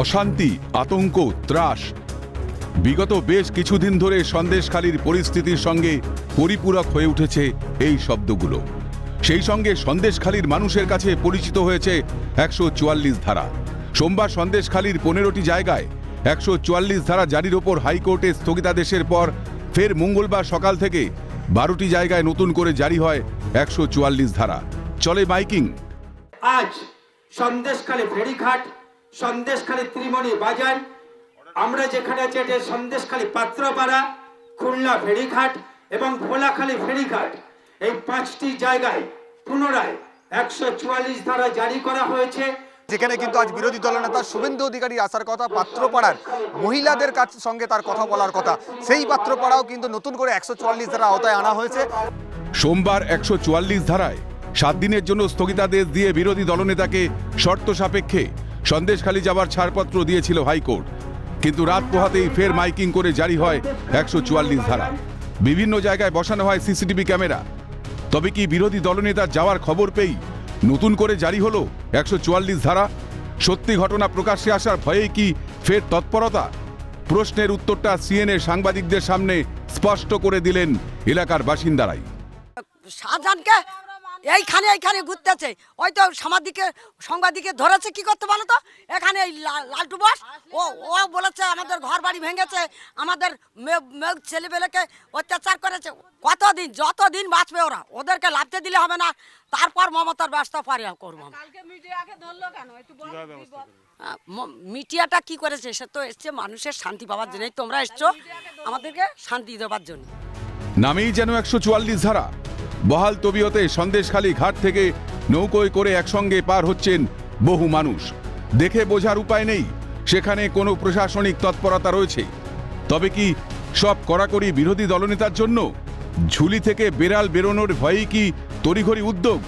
অশান্তি, আতঙ্ক, ত্রাস। বিগত বেশ কিছুদিন ধরে সন্দেশখালীর পরিস্থিতির সঙ্গে পরিপূরক হয়ে উঠেছে এই শব্দগুলো। সেই সঙ্গে সন্দেশখালীর মানুষের কাছে পরিচিত হয়েছে একশো চুয়াল্লিশ ধারা। সোমবার সন্দেশখালীর পনেরোটি জায়গায় একশো চুয়াল্লিশ ধারা জারির ওপর হাইকোর্টে স্থগিতাদেশের পর ফের মঙ্গলবার সকাল থেকে বারোটি জায়গায় নতুন করে জারি হয় একশো চুয়াল্লিশ ধারা। চলে মাইকিং। আজ সন্দেশখালী ফেরিঘাট সন্দেশখালী ত্রিমণি বাজার আমরা যেখানে আছি এটা সন্দেশখালী পাত্রপাড়া খুলনা ফেরিঘাট এবং ভোলাখালী ফেরিঘাট। এই পাঁচটি জায়গায় পুনরায় একশো চুয়াল্লিশ ধারা জারি করা হয়েছে। যেখানে কিন্তু আজ বিরোধী দলনেতা শুভেন্দু অধিকারী আসার কথা পাত্রপাড়ার মহিলাদের কাছ সঙ্গে তার কথা বলার কথা। সেই পাত্রপাড়াও কিন্তু নতুন করে একশো চুয়াল্লিশ ধারা আওতায় আনা হয়েছে। সোমবার একশো চুয়াল্লিশ ধারায় সাত দিনের জন্য স্থগিতাদেশ দিয়ে বিরোধী দলনেতাকে শর্ত সাপেক্ষে সন্দেশখালী যাবার ছাড়পত্র দিয়েছিল হাইকোর্ট। কিন্তু রাত পোহাতেই ফের মাইকিং করে জারি হয় একশো চুয়াল্লিশ ধারা। বিভিন্ন জায়গায় বসানো হয় সিসিটিভি ক্যামেরা। তবে কি বিরোধী দলনেতা যাওয়ার খবর পেয়েই নতুন করে জারি হলো একশো চুয়াল্লিশ ধারা? সত্যি ঘটনা প্রকাশ্যে আসার ভয়েই কি ফের তৎপরতা? প্রশ্নের উত্তরটা সিএনএ সাংবাদিকদের সামনে স্পষ্ট করে দিলেন এলাকার বাসিন্দারাই। এইখানে এইখানে ঘুরতেছে। ওই তো সামাজিকে সাংবাদিকে ধরেছে কি করতে বলো তো? এখানে এই লা- লালটু বস ও ও বলেছে আমাদের ঘর বাড়ি ভেঙেছে আমাদের ছেলেবেলেকে অত্যাচার করেছে। কতদিন যতদিন বাঁচবে ওরা ওদেরকে লাভতে দিলে হবে না। তারপর মমতার ব্যবস্থা পারে করব। আমরা। কালকে মিডিয়াকে ধরলো কেন? একটু বল আহ, ম- মিডিয়াটা কি করেছে? সে তো এসছে মানুষের শান্তি পাওয়ার জন্যই তোমরা এসছো। আমাদেরকে শান্তি দেওয়ার জন্য। নামেই যেন একশো চুয়াল্লিশ ধারা। বহাল তবিয়তে সন্দেশখালী ঘাট থেকে নৌকোয় করে একসঙ্গে পার হচ্ছেন বহু মানুষ। দেখে বোঝার উপায় নেই, সেখানে কোনো প্রশাসনিক তৎপরতা রয়েছে। তবে কি সব কড়াকড়ি বিরোধী দলনেতার জন্য? ঝুলি থেকে বেড়াল বেরোনোর ভয়েই কি তড়িঘড়ি উদ্যোগ?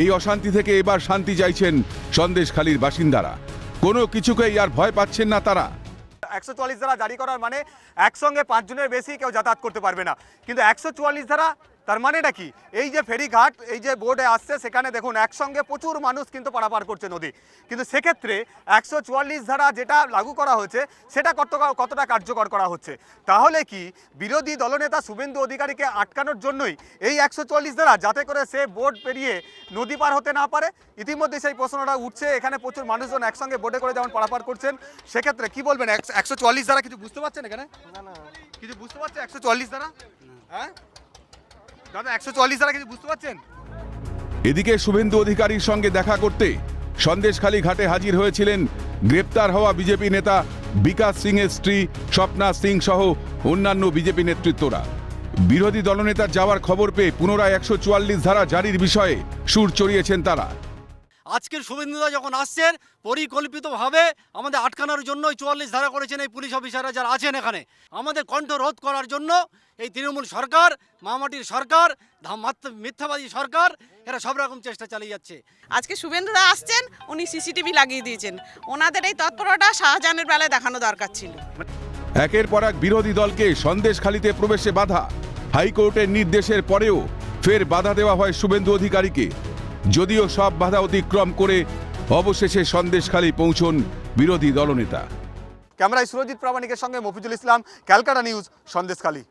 এই অশান্তি থেকে এবার শান্তি চাইছেন সন্দেশখালীর বাসিন্দারা। কোনো কিছুকেই আর ভয় পাচ্ছেন না তারা। একশো চুয়াল্লিশ ধারা জারি করার মানে একসঙ্গে পাঁচজনের বেশি কেউ যাতায়াত করতে পারবে না। কিন্তু একশো চুয়াল্লিশ ধারা তার মানেটা কি? এই যে ফেরিঘাট এই যে বোর্ডে আসছে সেখানে দেখুন একসঙ্গে প্রচুর মানুষ কিন্তু পারাপার করছে নদী। কিন্তু সেক্ষেত্রে একশো চুয়াল্লিশ ধারা যেটা লাগু করা হয়েছে সেটা কত কতটা কার্যকর করা হচ্ছে? তাহলে কি বিরোধী দলনেতা শুভেন্দু অধিকারীকে আটকানোর জন্যই এই একশো চুয়াল্লিশ ধারা যাতে করে সে বোর্ড পেরিয়ে নদী পার হতে না পারে? ইতিমধ্যে সেই প্রশ্নটা উঠছে এখানে প্রচুর মানুষজন একসঙ্গে বোর্ডে করে যেমন পারাপার করছেন সেক্ষেত্রে কি বলবেন? একশো চুয়াল্লিশ ধারা কিছু বুঝতে পারছেন এখানে? কিছু বুঝতে পারছেন একশো চুয়াল্লিশ ধারা? হ্যাঁ? দাদা, একশো চল্লিশ কিছু বুঝতে পারছেন? এদিকে শুভেন্দু অধিকারীর সঙ্গে দেখা করতে সন্দেশখালী ঘাটে হাজির হয়েছিলেন গ্রেপ্তার হওয়া বিজেপি নেতা বিকাশ সিং এর স্ত্রী স্বপ্না সিং সহ অন্যান্য বিজেপি নেতৃত্বরা। বিরোধী দলনেতার যাওয়ার খবর পেয়ে পুনরায় একশো চুয়াল্লিশ ধারা জারির বিষয়ে সুর চড়িয়েছেন তারা। আজকের শুভেন্দুদা যখন আসছেন পরিকল্পিতভাবে আমাদের আটকানোর জন্য চুয়াল্লিশ ধারা করেছেন এই পুলিশ অফিসাররা যারা আছেন এখানে। আমাদের কণ্ঠ রোধ করার জন্য এই তৃণমূল সরকার মামাটির সরকার মিথ্যাবাদী সরকার এরা সব রকম চেষ্টা চালিয়ে যাচ্ছে। আজকে শুভেন্দুদা আসছেন উনি সিসিটিভি লাগিয়ে দিয়েছেন। ওনাদের এই তৎপরতা শাহজাহানের বেলায় দেখানো দরকার ছিল। একের পর এক বিরোধী দলকে সন্দেশখালীতে প্রবেশে বাধা। হাইকোর্টের নির্দেশের পরেও ফের বাধা দেওয়া হয় শুভেন্দু অধিকারীকে। যদিও সব বাধা অতিক্রম করে অবশেষে সন্দেশখালী পৌঁছন বিরোধী দলনেতা। ক্যামেরায় সুরজিৎ প্রামাণিকের সঙ্গে মফিজুল ইসলাম, ক্যালকাটা নিউজ, সন্দেশখালী।